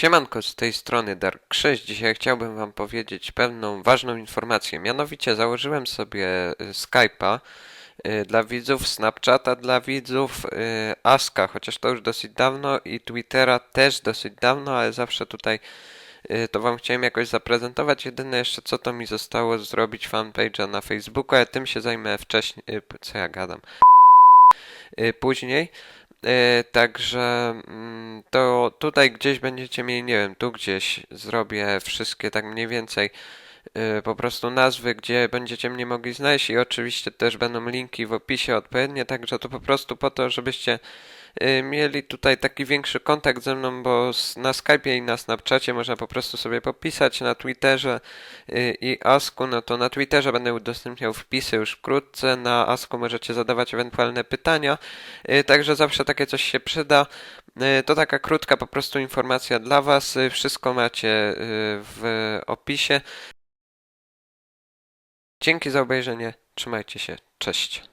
Siemanko, z tej strony Dark Krzyś. Dzisiaj chciałbym wam powiedzieć pewną ważną informację. Mianowicie założyłem sobie y, Skype'a y, dla widzów, Snapchata dla widzów, y, Aska, chociaż to już dosyć dawno i Twittera też dosyć dawno, ale zawsze tutaj to wam chciałem jakoś zaprezentować. Jedyne jeszcze co to mi zostało zrobić fanpage'a na Facebooku, ale tym się zajmę wcześniej, co ja gadam, później. E, Także mm, to tutaj gdzieś będziecie mieli, nie wiem, tu gdzieś zrobię wszystkie tak mniej więcej po prostu nazwy, gdzie będziecie mnie mogli znaleźć i oczywiście też będą linki w opisie odpowiednie, także to po prostu po to, żebyście e, mieli tutaj taki większy kontakt ze mną, bo na Skype'ie i na Snapchacie można po prostu sobie popisać, na Twitterze y, i Asku, no to na Twitterze będę udostępniał wpisy już wkrótce, na Asku możecie zadawać ewentualne pytania, y, także zawsze takie coś się przyda. Y, To taka krótka po prostu informacja dla Was, y, wszystko macie y, w opisie. Dzięki za obejrzenie, trzymajcie się, cześć.